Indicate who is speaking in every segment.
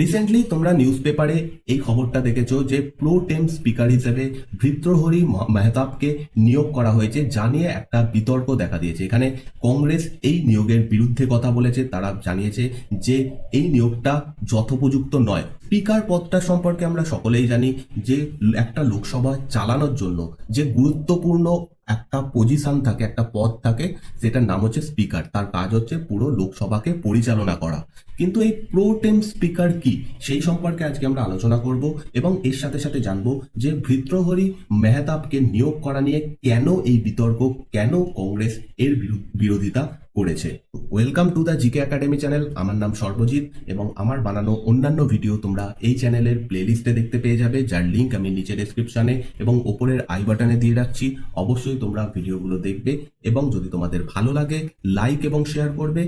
Speaker 1: Recently তোমরা news পেপারে এই খবরটা দেখেছ যে প্রো টেম স্পিকার হিসেবে ভৃত্রহরি মেহতাবকে নিয়োগ করা হয়েছে যা নিয়ে একটা বিতর্ক দেখা দিয়েছে। এখানে কংগ্রেস এই নিয়োগের বিরুদ্ধে কথা বলেছে, তারা জানিয়েছে যে এই নিয়োগটা যথোপযুক্ত নয়। স্পিকার পদটা সম্পর্কে আমরা সকলেই জানি যে একটা লোকসভা চালানোর জন্য যে গুরুত্বপূর্ণ একটা পজিশন থাকে, একটা পদ থাকে, সেটার নাম হচ্ছে স্পিকার। তার কাজ হচ্ছে পুরো লোকসভাকে পরিচালনা করা। কিন্তু এই প্রো টেম স্পিকার কি? সেই সম্পর্কে আজকে আমরা আলোচনা করব এবং এর সাথে সাথে জানব যে ভৃত্রহরি মেহতাবকে নিয়োগ করা নিয়ে কেন এই বিতর্ক, কেন কংগ্রেস এর বিরু- বিরোধিতা করেছে welcome to the GK academy channel আমার নাম সর্বজিৎ এবং আমার বানানো অন্যান্য ভিডিও তোমরা এই চ্যানেলের প্লেলিস্টে দেখতে পেয়ে যাবে, যার লিঙ্ক আমি নিচে ডেসক্রিপশনে এবং ওপরের আই বাটনে দিয়ে রাখছি। অবশ্যই তোমরা ভিডিওগুলো দেখবে এবং যদি তোমাদের ভালো লাগে লাইক এবং শেয়ার করবে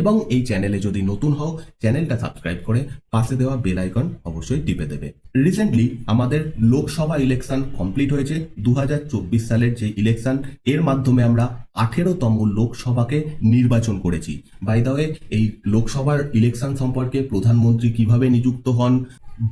Speaker 1: এবং এই চ্যানেলে যদি নতুন হও চ্যানেলটা সাবস্ক্রাইব করে পাশে দেওয়া বেল আইকন অবশ্যই টিপে দেবে। রিসেন্টলি আমাদের লোকসভা ইলেকশন কমপ্লিট হয়েছে। দু হাজার চব্বিশ সালের যে ইলেকশন এর মাধ্যমে আমরা আঠেরোতম লোকসভাকে নির্বাচন করেছি। বাই দ্য এই লোকসভার ইলেকশন সম্পর্কে প্রধানমন্ত্রী কীভাবে নিযুক্ত হন,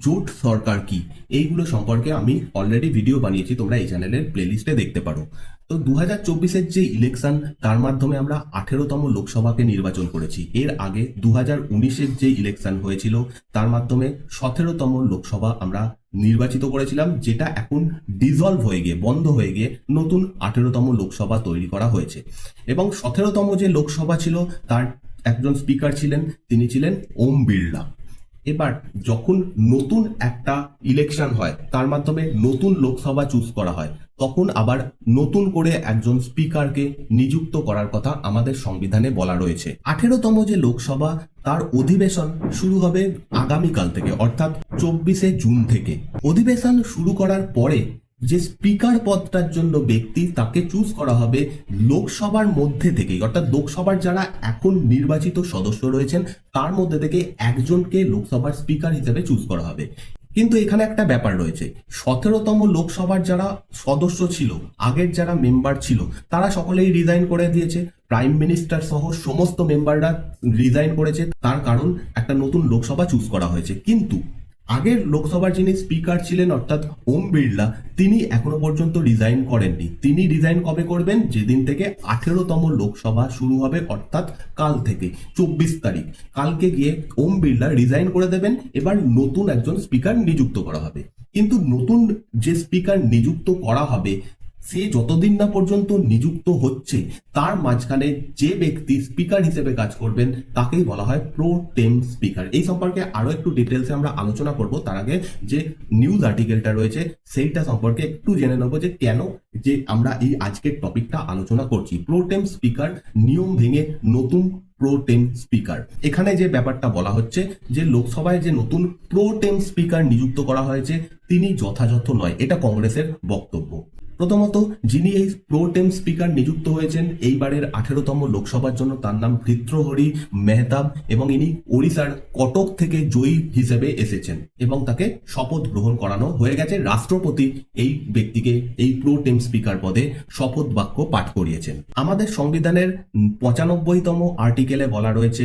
Speaker 1: জোট সরকার কি, এইগুলো সম্পর্কে আমি অলরেডি ভিডিও বানিয়েছি, তোমরা এই চ্যানেলের প্লেলিস্টে দেখতে পারো। তো দু হাজার চব্বিশের যে ইলেকশন তার মাধ্যমে আমরা আঠেরোতম লোকসভাকে নির্বাচন করেছি। এর আগে দু হাজার উনিশের যে ইলেকশন হয়েছিল, তার মাধ্যমে সতেরোতম লোকসভা আমরা নির্বাচিত করেছিলাম, যেটা এখন ডিজলভ হয়ে গিয়ে, বন্ধ হয়ে গিয়ে নতুন আঠেরোতম লোকসভা তৈরি করা হয়েছে। এবং সতেরোতম যে লোকসভা ছিল, তার একজন স্পিকার ছিলেন, তিনি ছিলেন ওম বিড়লা। এবার যখন নতুন একটা ইলেকশন হয়, তার মাধ্যমে নতুন লোকসভা চুজ করা হয়, তখন আবার নতুন করে একজন স্পিকারকে নিযুক্ত করার কথা আমাদের সংবিধানে বলা রয়েছে। আঠেরোতম যে লোকসভা, তার অধিবেশন শুরু হবে আগামীকাল থেকে, অর্থাৎ চব্বিশে জুন থেকে। অধিবেশন শুরু করার পরে যে স্পিকার পদটার জন্য ব্যক্তি তাকে চুজ করা হবে লোকসভার মধ্যে থেকেই। অর্থাৎ লোকসভার যারা এখন নির্বাচিত সদস্য রয়েছেন, তার মধ্যে থেকে একজনকে লোকসভার স্পিকার হিসেবে চুজ করা হবে। কিন্তু এখানে একটা ব্যাপার রয়েছে। সতেরোতম লোকসভার যারা সদস্য ছিল, আগের যারা মেম্বার ছিল, তারা সকলেই রিজাইন করে দিয়েছে। প্রাইম মিনিস্টার সহ সমস্ত মেম্বাররা রিজাইন করেছে। তার কারণ একটা নতুন লোকসভা চুজ করা হয়েছে। কিন্তু আগের লোকসভার যিনি স্পিকার ছিলেন, অর্থাৎ ওম বিড়লা, তিনি এখনও পর্যন্ত রিজাইন করেননি। তিনি রিজাইন কবে করবেন? যেদিন থেকে আঠেরোতম লোকসভা শুরু হবে, অর্থাৎ কাল থেকে, চব্বিশ তারিখ। কালকে গিয়ে ওম বিড়লা রিজাইন করে দেবেন, এবার নতুন একজন স্পিকার নিযুক্ত করা হবে। কিন্তু নতুন যে স্পিকার নিযুক্ত করা হবে সে যতদিন না পর্যন্ত নিযুক্ত হচ্ছে, তার মাঝখানে যে ব্যক্তি স্পিকার হিসেবে কাজ করবেন, তাকেই বলা হয় প্রো টেম স্পিকার এই সম্পর্কে আরও একটু ডিটেলসে আমরা আলোচনা করব। তার আগে যে নিউজ আর্টিকেলটা রয়েছে, সেইটা সম্পর্কে একটু জেনে নেব যে কেন যে আমরা এই আজকের টপিকটা আলোচনা করছি। প্রো টেম স্পিকার নিয়ম ভেঙে নতুন প্রো টেম স্পিকার এখানে যে ব্যাপারটা বলা হচ্ছে যে লোকসভায় যে নতুন প্রো টেম স্পিকার নিযুক্ত করা হয়েছে, তিনি যথাযথ নয়। এটা কংগ্রেসের বক্তব্য। প্রথমত, যিনি এই প্রোটেম স্পিকার নিযুক্ত হয়েছেন, এইবারের আঠেরোতম লোকসভার জন্য তার নাম ভৃত্রহরি, মেহতাব এবং ইনি ওড়িশার কটক থেকে জয়ী হিসেবে এসেছেন এবং তাকে শপথ গ্রহণ করানো হয়ে গেছে। রাষ্ট্রপতি এই ব্যক্তিকে এই প্রোটেম স্পিকার পদে শপথ বাক্য পাঠ করিয়েছেন। আমাদের সংবিধানের পঁচানব্বইতম আর্টিকেলে বলা রয়েছে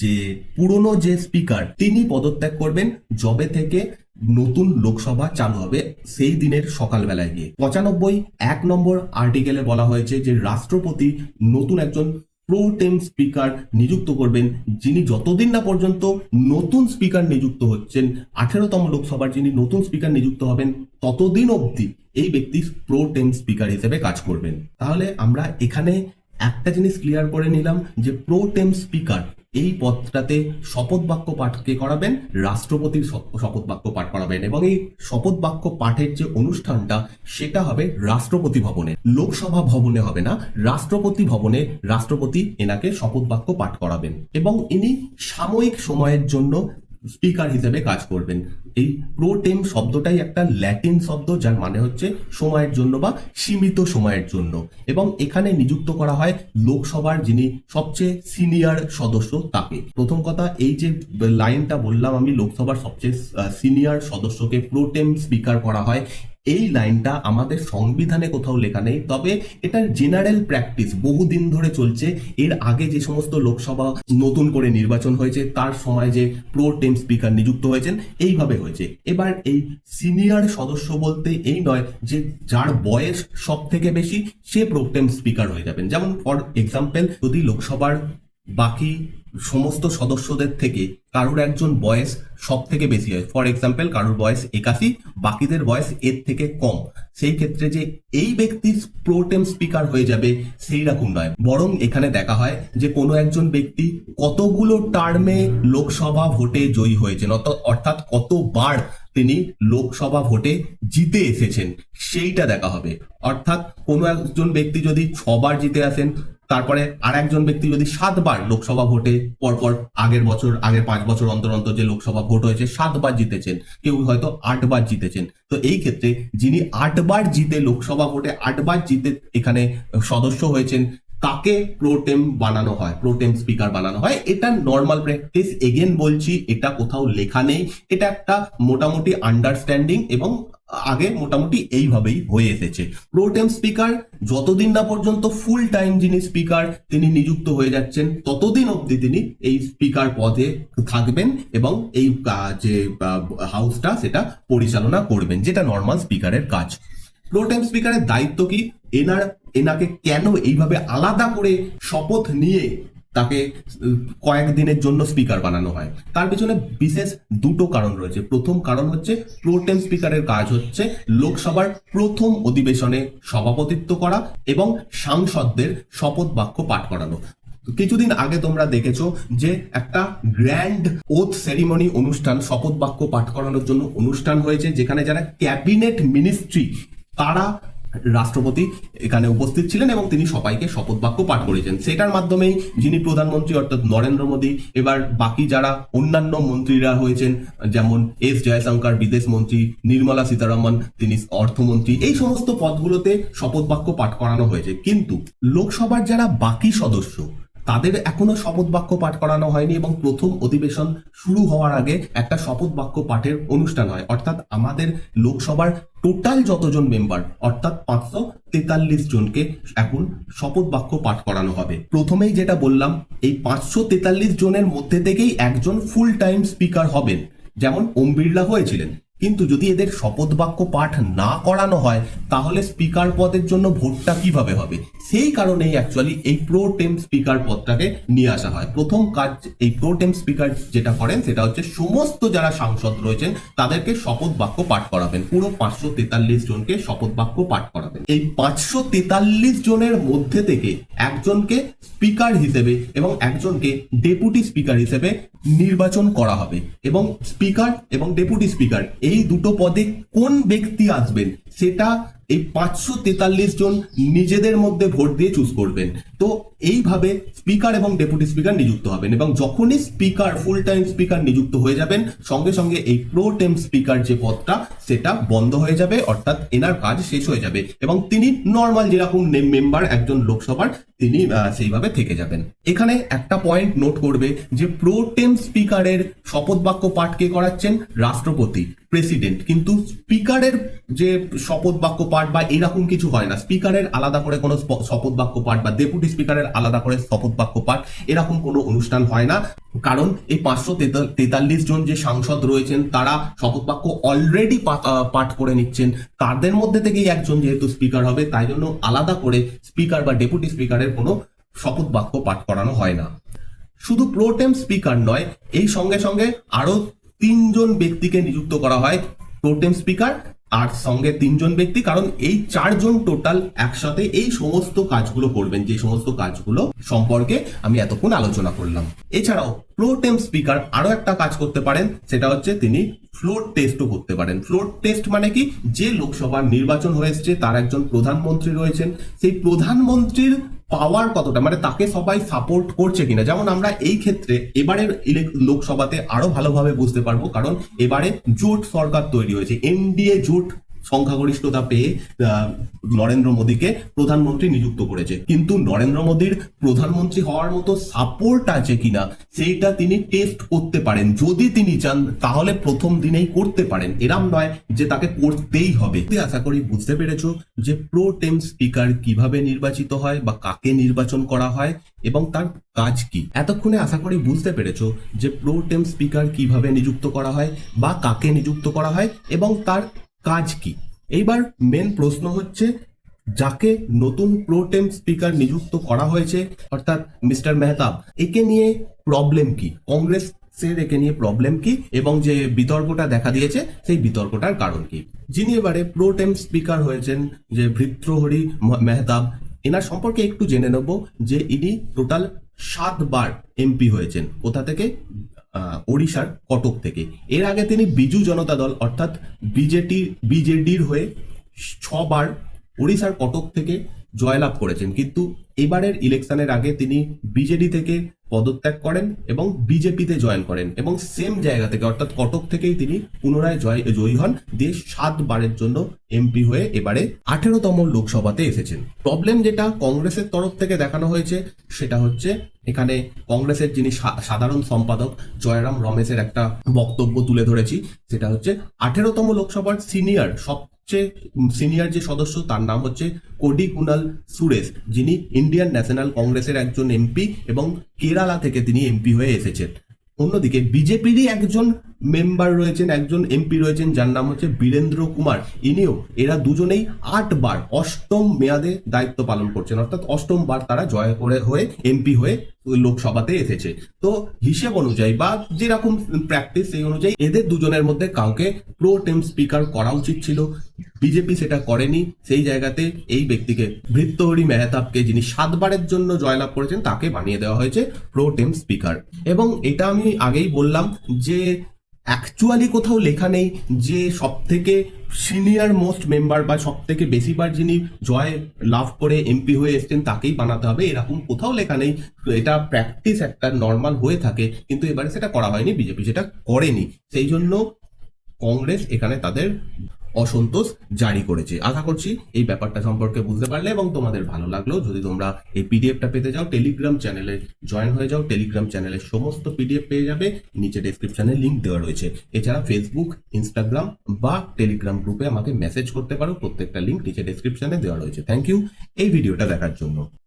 Speaker 1: যে, পুরনো যে স্পিকার তিনি পদত্যাগ করবেন জবে থেকে নতুন লোকসভা চালু হবে সেই দিনের সকালবেলায় গিয়ে। পঁচানব্বই এক নম্বর আর্টিকেলে বলা হয়েছে যে রাষ্ট্রপতি নতুন একজন প্রো টেম স্পিকার নিযুক্ত করবেন, যিনি যতদিন না পর্যন্ত নতুন স্পিকার নিযুক্ত হচ্ছেন, আঠেরোতম লোকসভার যিনি নতুন স্পিকার নিযুক্ত হবেন, ততদিন অবধি এই ব্যক্তি প্রো টেম স্পিকার হিসেবে কাজ করবেন। তাহলে আমরা এখানে একটা জিনিস ক্লিয়ার করে নিলাম যে প্রো টেম স্পিকার এই পদটাতে শপথ বাক্য পাঠ কে করাবেন? রাষ্ট্রপতির শপথ বাক্য পাঠ করাবেন। এবং এই শপথ বাক্য পাঠের যে অনুষ্ঠানটা, সেটা হবে রাষ্ট্রপতি ভবনে। লোকসভা ভবনে হবে না, রাষ্ট্রপতি ভবনে রাষ্ট্রপতি এনাকে শপথ বাক্য পাঠ করাবেন। এবং ইনি সাময়িক সময়ের জন্য স্পিকার হিসেবে কাজ করবেন। এই প্রোটেম শব্দটাই একটা ল্যাটিন শব্দ, যার মানে হচ্ছে সময়ের জন্য বা সীমিত সময়ের জন্য। এবং এখানে নিযুক্ত করা হয় লোকসভার যিনি সবচেয়ে সিনিয়র সদস্য তাকে। প্রথম কথা, এই যে লাইনটা বললাম আমি, লোকসভার সবচেয়ে সিনিয়র সদস্যকে প্রোটেম স্পিকার করা হয় এই লাইনটা আমাদের সংবিধানে কোথাও লেখা নেই। তবে এটা জেনারেল প্র্যাকটিস বহুদিন ধরে চলছে। এর আগে যে সমস্ত লোকসভা নতুন করে নির্বাচন হয়েছে, তার সময় যে প্রো টেম স্পিকার নিযুক্ত হয়েছেন, এইভাবে হয়েছে। এবার এই সিনিয়র সদস্য বলতে এই নয় যে যার বয়স সব থেকে বেশি, সে প্রো টেম স্পিকার হয়ে যাবেন। যেমন ফর এক্সাম্পল যদি লোকসভার বাকি সমস্ত সদস্যদের থেকে কারোর একজন বয়স সব থেকে বেশি হয়। ফর এক্সাম্পল কারোর বয়স একাশি, বাকিদের বয়স এর থেকে কম। সেই ক্ষেত্রে যে এই ব্যক্তি প্রোটেম স্পিকার হয়ে যাবে, সেই রকম নয়। বরং এখানে দেখা হয় যে কোনো একজন ব্যক্তি কতগুলো টার্মে লোকসভা ভোটে জয়ী হয়েছেন অর্থাৎ কতবার তিনি লোকসভা ভোটে জিতে এসেছেন, সেইটা দেখা হবে। অর্থাৎ কোনো একজন ব্যক্তি যদি ছবার জিতে আসেন তারপরে আর একজন ব্যক্তি যদি সাতবার লোকসভা ভোটে, পরপর আগের বছর, আগের পাঁচ বছর অন্তর অন্তর যে লোকসভা ভোট হয়েছে, সাতবার জিতেছেন। কেউ হয়তো আটবার জিতেছেন। তো এই ক্ষেত্রে যিনি আটবার জিতে লোকসভা ভোটে আটবার জিতে এখানে সদস্য হয়েছেন, তাকে প্রোটেম বানানো হয় প্রোটেম স্পিকার বানানো হয়। এটা নর্মাল প্র্যাকটিস এগেন বলছি, এটা কোথাও লেখা নেই। এটা একটা মোটামুটি আন্ডারস্ট্যান্ডিং এবং আগে মোটামুটি এইভাবেই হয়ে এসেছে। প্রোটেম স্পিকার যতদিন না পর্যন্ত ফুল টাইম যিনি স্পিকার তিনি নিযুক্ত হয়ে যাচ্ছেন, ততদিন অবধি তিনি এই স্পিকার পদে থাকবেন এবং এই যে হাউসটা সেটা পরিচালনা করবেন, যেটা নর্মাল স্পিকারের কাজ। প্রোটেম স্পিকারের দায়িত্ব কি? এনার, এনাকে কেন এইভাবে আলাদা করে শপথ নিয়ে তাকে কয়েকদিনের জন্য স্পিকার বানানো হয়। তার পিছনে বিশেষ দুটো কারণ রয়েছে। প্রথম কারণ হচ্ছে প্রোটেম স্পিকারের কাজ হচ্ছে লোকসভার প্রথম অধিবেশনে সভাপতিত্ব করা এবং সাংসদদের শপথ বাক্য পাঠ করানো। কিছুদিন আগে তোমরা দেখেছ যে একটা গ্র্যান্ড ওথ সেরিমনি অনুষ্ঠান, শপথ বাক্য পাঠ করানোর জন্য অনুষ্ঠান হয়েছে, যেখানে যারা ক্যাবিনেট মিনিস্ট্রি তারা রাষ্ট্রপতি এখানে উপস্থিত ছিলেন এবং তিনি সবাইকে শপথ বাক্য পাঠ করেছেন। সেটার মাধ্যমেই যিনি প্রধানমন্ত্রী অর্থাৎ নরেন্দ্র মোদী, এবার বাকি যারা অন্যান্য মন্ত্রীরা হয়েছেন, যেমন এস জয়শঙ্কর, বিদেশ মন্ত্রী নির্মলা সীতারামন, তিনি অর্থমন্ত্রী, এই সমস্ত পদগুলোতে শপথ বাক্য পাঠ করানো হয়েছে। কিন্তু লোকসভার যারা বাকি সদস্য তাদের এখনও শপথ বাক্য পাঠ করানো হয়নি এবং প্রথম অধিবেশন শুরু হওয়ার আগে একটা শপথ বাক্য পাঠের অনুষ্ঠান হয়। অর্থাৎ আমাদের লোকসভার টোটাল যতজন মেম্বার, অর্থাৎ পাঁচশো তেতাল্লিশ জনকে এখন শপথ বাক্য পাঠ করানো হবে। প্রথমেই যেটা বললাম, এই পাঁচশো তেতাল্লিশ জনের মধ্যে থেকেই একজন ফুল টাইম স্পিকার হবেন, যেমন ওম বিড়লা হয়েছিলেন। কিন্তু যদি এদের শপথ বাক্য পাঠ না করানো হয়, তাহলে স্পিকার পদের জন্য ভোটটা কীভাবে হবে? সেই কারণেই অ্যাকচুয়ালি এই প্রো টেম স্পিকার পদটাকে নিয়ে আসা হয়। প্রথম কাজ এই প্রো টেম স্পিকার যেটা করেন, সেটা হচ্ছে সমস্ত যারা সাংসদ রয়েছেন, তাদেরকে শপথ বাক্য পাঠ করাবেন। পুরো পাঁচশো তেতাল্লিশ জনকে শপথ বাক্য পাঠ করাবেন। এই পাঁচশো তেতাল্লিশ জনের মধ্যে থেকে একজনকে স্পিকার হিসেবে এবং একজনকে ডেপুটি স্পিকার হিসেবে নির্বাচন করা হবে। এবং স্পিকার এবং ডেপুটি স্পিকার এই দুটো পদে কোন ব্যক্তি আসবেন, সেটা এই পাঁচশো তেতাল্লিশ জন নিজেদের মধ্যে ভোট দিয়ে চুজ করবেন। তো এইভাবে স্পিকার এবং ডেপুটি স্পিকার নিযুক্ত হবেন এবং যখনই স্পিকার ফুল টাইম স্পিকার নিযুক্ত হয়ে যাবেন, সঙ্গে সঙ্গে এই প্রো টেম স্পিকার যে পদটা, সেটা বন্ধ হয়ে যাবে, অর্থাৎ এনার কাজ শেষ হয়ে যাবে। এবং তিনি নর্মাল যেরকম মেম্বার একজন লোকসভার তিনি সেইভাবে থেকে যাবেন। এখানে একটা পয়েন্ট নোট করবে যে প্রোটেম স্পিকারের শপথ বাক্য পাঠ কে করাচ্ছেন? রাষ্ট্রপতি প্রেসিডেন্ট কিন্তু স্পিকারের যে শপথ বাক্য পাঠ বা এরকম কিছু হয় না। স্পিকারের আলাদা করে কোনো শপথ বাক্য পাঠ বা ডেপুটি স্পিকারের আলাদা করে শপথ বাক্য পাঠ এরকম কোনো অনুষ্ঠান হয় না। কারণ এই পাঁচশো তেতাল্লিশ জন যে সাংসদ রয়েছেন, তারা শপথ বাক্য অলরেডি পাঠ করে নিচ্ছেন। তাদের মধ্যে থেকেই একজন যেহেতু স্পিকার হবে, তাই জন্য আলাদা করে স্পিকার বা ডেপুটি স্পিকারের কোনো শপথ বাক্য পাঠ করানো হয় না। শুধু প্রোটেম স্পিকার নয়, এই সঙ্গে সঙ্গে আরও তিনজন ব্যক্তিকে নিযুক্ত করা হয় প্রোটেম স্পিকার আর সঙ্গে তিনজন ব্যক্তি, কারণ এই চারজন টোটাল একসাথে এই সমস্ত কাজগুলো করবেন, যে সমস্ত কাজগুলো সম্পর্কে আমি এতক্ষণ আলোচনা করলাম। এছাড়াও প্রোটেম স্পিকার আরও একটা কাজ করতে পারেন, সেটা হচ্ছে তিনি ফ্লোর টেস্টও করতে পারেন। ফ্লোর টেস্ট মানে কি? যে লোকসভার নির্বাচন হয়েছে তার একজন প্রধানমন্ত্রী রয়েছেন। সেই প্রধানমন্ত্রীর পাওয়ার কতটা? মানে তাকে সবাই সাপোর্ট করছে কিনা? যেমন আমরা এই ক্ষেত্রে এবারের লোকসভাতে আরও ভালোভাবে বুঝতে পারব, কারণ এবারে জোট সরকার তৈরি হয়েছে। এনডিএ জোট সংখ্যাগরিষ্ঠতা পেয়ে নরেন্দ্র মোদীকে প্রধানমন্ত্রী নিযুক্ত করেছে। কিন্তু নরেন্দ্র মোদীর প্রধানমন্ত্রী হওয়ার মতো সাপোর্ট আছে কিনা, সেইটা তিনি টেস্ট করতে পারেন। যদি তিনি চান, তাহলে প্রথম দিনেই করতে পারেন। এরম নয় যে তাকে করতেই হবে। আশা করি বুঝতে পেরেছ যে প্রো টেম স্পিকার কীভাবে নির্বাচিত হয় বা কাকে নির্বাচন করা হয় এবং তার কাজ কি। এতক্ষণে আশা করি বুঝতে পেরেছ যে প্রো টেম স্পিকার কীভাবে নিযুক্ত করা হয় বা কাকে নিযুক্ত করা হয় এবং তার কাজ কি? এইবার মেন প্রশ্ন হচ্ছে, যাকে নতুন প্রোটেম স্পিকার নিযুক্ত করা হয়েছে, অর্থাৎ মিস্টার মেহতাব, একে নিয়ে প্রবলেম কি? কংগ্রেস এর একে নিয়ে প্রবলেম কি? এবং যে বিতর্কটা দেখা দিয়েছে, সেই বিতর্কটার কারণ কি? যিনি এবারে প্রোটেম স্পিকার হয়েছেন, যে ভৃত্রহরি মেহতাব, এনার সম্পর্কে একটু জেনে নেব যে ইনি টোটাল সাতবার এমপি হয়েছেন। কোথা থেকে? ওড়িশার কটক থেকে। এর আগে তিনি বিজু জনতা দল, অর্থাৎ বিজেটি, বিজেডির হয়ে ছবার ওড়িশার কটক থেকে জয়লাভ করেছেন। কিন্তু এবারের ইলেকশনের আগে তিনি বিজেডি থেকে পদত্যাগ করেন এবং বিজেপিতে জয়েন করেন এবং সেম জায়গা থেকে, অর্থাৎ কটক থেকেই তিনি পুনরায় জয়, জয়ী হন। দিয়ে সাতবারের জন্য এমপি হয়ে এবারে আঠেরোতম লোকসভাতে এসেছেন। প্রবলেম যেটা কংগ্রেসের তরফ থেকে দেখানো হয়েছে, সেটা হচ্ছে এখানে কংগ্রেসের যিনি সাধারণ সম্পাদক জয়রাম রমেশের একটা বক্তব্য তুলে ধরেছি। সেটা হচ্ছে আঠেরোতম লোকসভার সিনিয়র সবচেয়ে সিনিয়র যে সদস্য, তার নাম হচ্ছে কোডি কুনাল সুরেশ, যিনি ইন্ডিয়ান ন্যাশনাল কংগ্রেসের একজন এমপি এবং কেরালা থেকে তিনি এমপি হয়ে এসেছেন। অন্যদিকে বিজেপিরই একজন মেম্বার রয়েছেন, একজন এমপি রয়েছেন, যার নাম হচ্ছে বীরেন্দ্র কুমার। ইনিও, এরা দুজনেই আটবার অষ্টম মেয়াদে দায়িত্ব পালন করছেন। অর্থাৎ অষ্টমবার তারা জয় করে হয়ে এমপি হয়ে লোকসভাতে এসেছে। তো হিসেব অনুযায়ী বা যেরকম প্র্যাকটিস সেই অনুযায়ী এদের দুজনের মধ্যে কাউকে প্রো টেম স্পিকার করা উচিত ছিল। বিজেপি সেটা করেনি। সেই জায়গাতে এই ব্যক্তিকে ভৃত্যহরি মেহতাবকে যিনি সাতবারের জন্য জয়লাভ করেছেন, তাকে বানিয়ে দেওয়া হয়েছে প্রো টেম স্পিকার এবং এটা আমি আগেই বললাম যে অ্যাকচুয়ালি কোথাও লেখা নেই যে সব থেকে সিনিয়র মোস্ট মেম্বার বা সব থেকে বেশিবার যিনি জয় লাভ করে এমপি হয়ে এসছেন, তাকেই বানাতে হবে। এরকম কোথাও লেখা নেই। এটা প্র্যাকটিস একটা নর্মাল হয়ে থাকে, কিন্তু এবারে সেটা করা হয়নি বিজেপি সেটা করেনি। সেই জন্য কংগ্রেস এখানে তাদের অসন্তোষ জারি করেছে। আশা করছি এই ব্যাপারটা সম্পর্কে বুঝতে পারলে এবং তোমাদের ভালো লাগল। যদি তোমরা এই পিডিএফটা পেতে যাও টেলিগ্রাম চ্যানেলে জয়েন হয়ে যাও। টেলিগ্রাম চ্যানেলের সমস্ত পিডিএফ পেয়ে যাবে। নিচে ডেসক্রিপশনে লিঙ্ক দেওয়া রয়েছে। এছাড়া ফেসবুক ইনস্টাগ্রাম বা টেলিগ্রাম গ্রুপে আমাকে মেসেজ করতে পারো। প্রত্যেকটা লিংক নিচে ডেসক্রিপশনে দেওয়া রয়েছে। থ্যাংক ইউ এই ভিডিওটা দেখার জন্য।